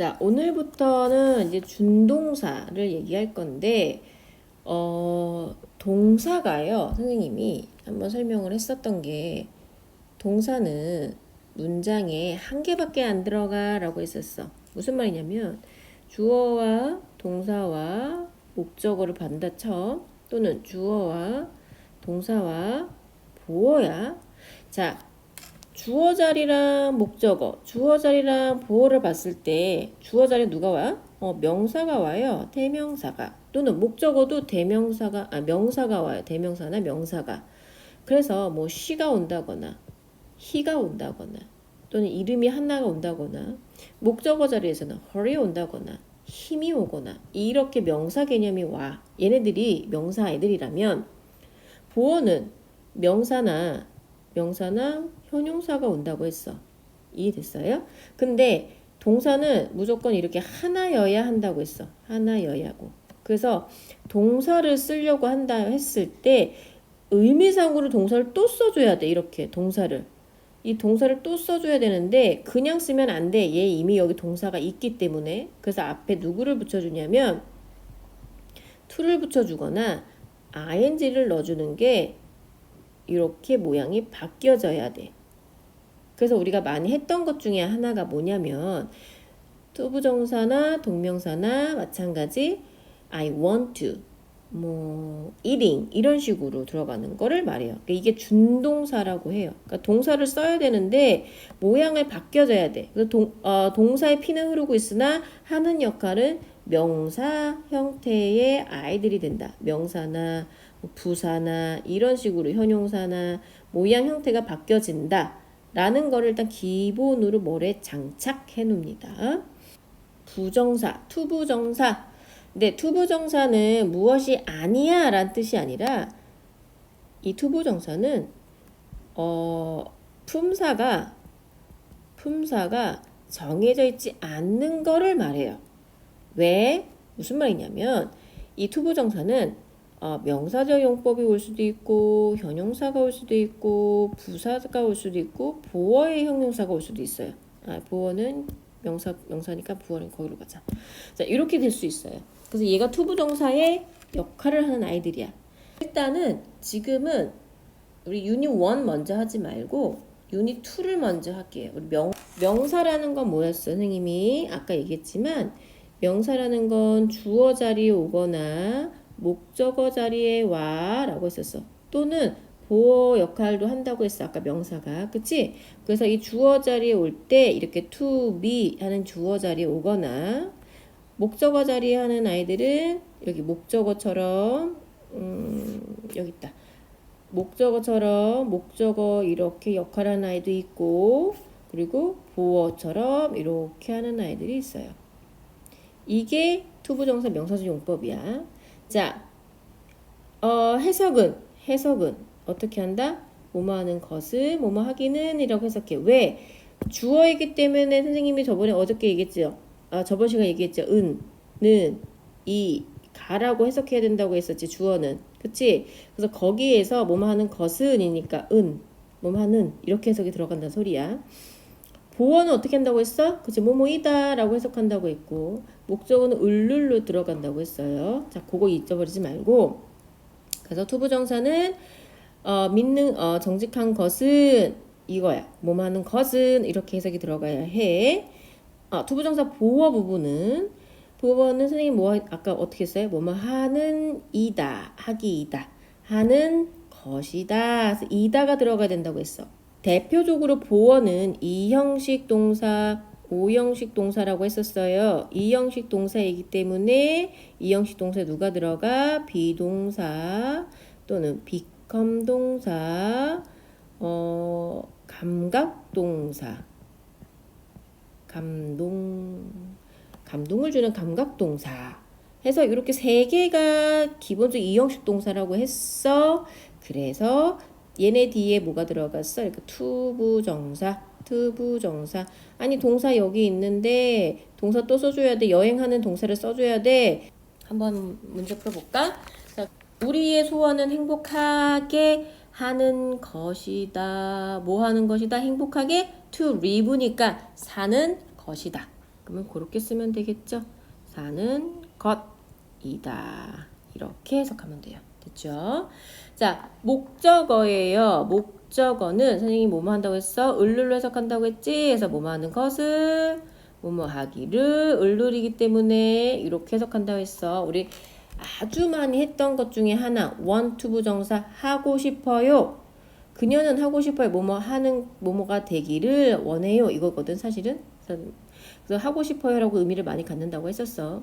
자, 오늘부터는 이제 준동사를 얘기할 건데, 어, 동사가요, 선생님이 한번 설명을 했었던 게, 동사는 문장에 한 개밖에 안 들어가 라고 했었어. 무슨 말이냐면, 주어와 동사와 목적어를 반다 쳐, 또는 주어와 동사와 보어야. 자, 주어 자리랑 목적어, 주어 자리랑 보어를 봤을 때 주어 자리 누가 와? 어, 명사가 와요. 대명사가. 또는 목적어도 대명사가 아 명사가 와요. 대명사나 명사가. 그래서 뭐 she가 온다거나 he가 온다거나 또는 이름이 하나가 온다거나 목적어 자리에서는 her이 온다거나 힘이 오거나 이렇게 명사 개념이 와. 얘네들이 명사 애들이라면 보어는 명사나 명사나 형용사가 온다고 했어. 이해됐어요? 근데 동사는 무조건 이렇게 하나여야 한다고 했어. 하나여야고. 그래서 동사를 쓰려고 한다 했을 때 의미상으로 동사를 또 써줘야 돼. 이렇게 동사를. 이 동사를 또 써줘야 되는데 그냥 쓰면 안 돼. 얘 이미 여기 동사가 있기 때문에. 그래서 앞에 누구를 붙여주냐면 to를 붙여주거나 ing를 넣어주는 게 이렇게 모양이 바뀌어져야 돼. 그래서 우리가 많이 했던 것 중에 하나가 뭐냐면 투부정사나 동명사나 마찬가지 I want to 뭐 eating 이런 식으로 들어가는 거를 말해요. 그러니까 이게 준동사라고 해요. 그러니까 동사를 써야 되는데 모양을 바뀌어져야 돼. 그래서 동, 어, 동사의 피는 흐르고 있으나 하는 역할은 명사 형태의 아이들이 된다. 명사나 뭐 부사나 이런 식으로 현용사나 모양 형태가 바뀌어진다. 라는 거를 일단 기본으로 뭐래 장착해 놉니다. 부정사, 투부정사. 근데 투부정사는 무엇이 아니야 라는 뜻이 아니라 이 투부정사는 어, 품사가 품사가 정해져 있지 않는 거를 말해요. 왜? 무슨 말이냐면 이 투부정사는 어, 명사적 용법이 올 수도 있고 현용사가 올 수도 있고 부사가 올 수도 있고 보어의 형용사가 올 수도 있어요. 아, 보어는 명사 명사니까 부어는 거기로 가자. 자 이렇게 될 수 있어요. 그래서 얘가 투부정사의 역할을 하는 아이들이야. 일단은 지금은 우리 유닛 1 먼저 하지 말고 유닛 2를 먼저 할게요. 우리 명, 명사라는 건 뭐였어? 선생님이 아까 얘기했지만 명사라는 건 주어 자리에 오거나 목적어 자리에 와 라고 했었어. 또는 보어 역할도 한다고 했어. 아까 명사가. 그치? 그래서 이 주어 자리에 올 때 이렇게 to be 하는 주어 자리에 오거나 목적어 자리에 하는 아이들은 여기 목적어처럼 음, 여기 있다. 목적어처럼 목적어 이렇게 역할하는 아이도 있고 그리고 보어처럼 이렇게 하는 아이들이 있어요. 이게 투부정사 명사적 용법이야. 자, 어, 해석은 해석은 어떻게 한다? 뭐뭐 하는 것은 뭐뭐 하기는 이라고 해석해. 왜? 주어이기 때문에 선생님이 저번에 어저께 얘기했죠. 아, 저번 시간 얘기했죠. 은, 는, 이, 가라고 해석해야 된다고 했었지. 주어는. 그치? 그래서 거기에서 뭐뭐 하는 것은이니까 은, 뭐뭐 하는 이렇게 해석이 들어간다는 소리야. 보어는 어떻게 한다고 했어? 그치 뭐뭐이다 라고 해석한다고 했고 목적어는 을룰로 들어간다고 했어요. 자 그거 잊어버리지 말고. 그래서 투부정사는 어, 믿는 어, 정직한 것은 이거야. 뭐뭐 하는 것은 이렇게 해석이 들어가야 해. 어, 투부정사 보어 부분은 보어는 선생님 뭐 아까 어떻게 했어요? 뭐뭐 하는 이다 하기이다. 하는 것이다. 이다가 들어가야 된다고 했어 대표적으로 보어는 이형식 동사, 오형식 동사라고 했었어요. 이형식 동사이기 때문에 이형식 동사에 누가 들어가? 비동사 또는 become 동사, 어, 감각 동사, 감동, 감동을 주는 감각 동사. 해서 이렇게 세 개가 기본적 이형식 동사라고 했어. 그래서 얘네 뒤에 뭐가 들어갔어? 이렇게 투부정사, 투부정사. 아니 동사 여기 있는데 동사 또 써줘야 돼. 여행하는 동사를 써줘야 돼. 한번 문제 풀어볼까? 자, 우리의 소원은 행복하게 하는 것이다. 뭐 하는 것이다? 행복하게 to live니까 사는 것이다. 그러면 그렇게 쓰면 되겠죠. 사는 것이다. 이렇게 해석하면 돼요. 됐죠? 자, 목적어예요. 목적어는 선생님이 뭐뭐 한다고 했어? 을룰로 해석한다고 했지? 해서 뭐뭐 하는 것을 뭐뭐 하기를 을룰이기 때문에 이렇게 해석한다고 했어. 우리 아주 많이 했던 것 중에 하나 to 부정사 하고 싶어요. 그녀는 하고 싶어요. 뭐뭐 하는 뭐뭐가 되기를 원해요. 이거거든 사실은. 그래서 하고 싶어요라고 의미를 많이 갖는다고 했었어.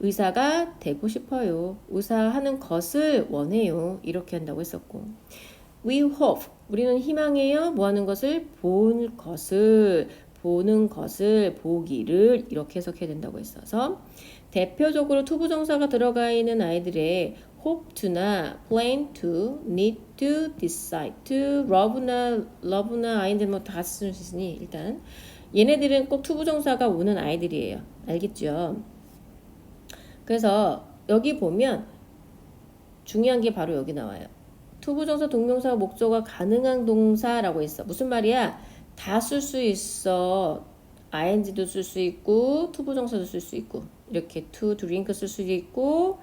의사가 되고 싶어요. 의사하는 것을 원해요. 이렇게 한다고 했었고. We hope. 우리는 희망해요. 뭐 하는 것을? 본 것을. 보는 것을 보기를 이렇게 해석해야 된다고 했어서 대표적으로 투부정사가 들어가 있는 아이들의 hope to나 plan to, need to, decide to, love나 love나 아이들 뭐다 쓸 수 있으니 일단 얘네들은 꼭 투부정사가 오는 아이들이에요. 알겠죠? 그래서 여기 보면 중요한 게 바로 여기 나와요. 투부정사, 동명사, 목적어 가능한 동사라고 했어. 무슨 말이야? 다 쓸 수 있어. ing도 쓸 수 있고 투부정사도 쓸 수 있고 이렇게 to drink 쓸 수도 있고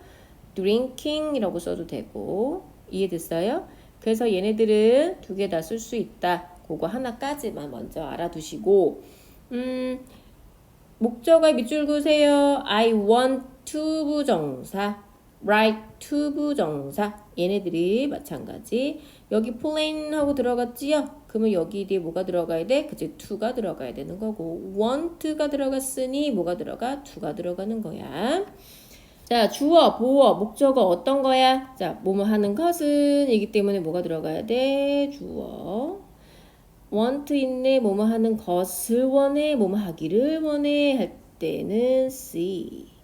drinking이라고 써도 되고 이해됐어요? 그래서 얘네들은 두 개 다 쓸 수 있다. 그거 하나까지만 먼저 알아두시고 음 목적어 밑줄 그으세요. I want to 부정사 right to 부정사 얘네들이 마찬가지 여기 plan하고 들어갔지요? 그러면 여기 뒤에 뭐가 들어가야 돼? 그치 to가 들어가야 되는 거고 want가 들어갔으니 뭐가 들어가? to가 들어가는 거야 자 주어, 보어, 목적어 어떤 거야? 자 뭐뭐 하는 것은 이기 때문에 뭐가 들어가야 돼? 주어 want 있네 뭐뭐 하는 것을 원해 뭐뭐 하기를 원해 할 때는 see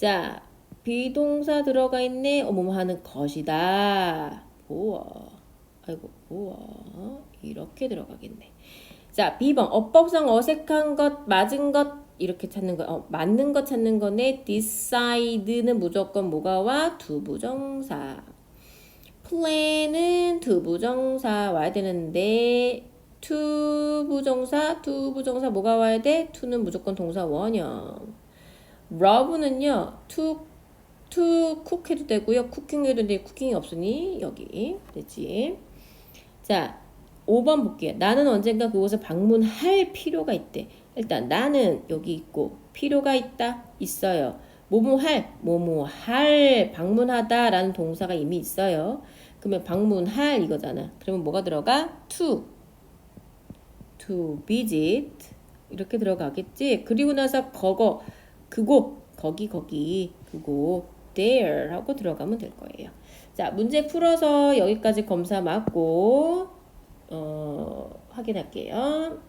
자 비동사 들어가 있네. 어, 뭐뭐 하는 것이다. 보어. 아이고 보어. 이렇게 들어가겠네. 자 B번. 어법상 어색한 것 맞은 것 이렇게 찾는 거 어, 맞는 것 찾는 거네. decide는 무조건 뭐가 와? 두부정사. plan은 두부정사 와야 되는데 to 부정사, to 부정사 뭐가 와야 돼? to는 무조건 동사 원형. To, to cook 해도 되고요. cooking 해도 되는데 cooking이 없으니 여기 되지. 자, 5번 볼게요. 나는 언젠가 그곳을 방문할 필요가 있대. 일단 나는 여기 있고 필요가 있다 있어요. 뭐뭐 할, 뭐뭐 할, 방문하다 라는 동사가 이미 있어요. 그러면 방문할 이거잖아. 그러면 뭐가 들어가? to, to visit 이렇게 들어가겠지. 그리고 나서 거거, 그곳, 거기 거기, 그곳, there 하고 들어가면 될 거예요. 자, 문제 풀어서 여기까지 검사 맞고 어, 확인할게요.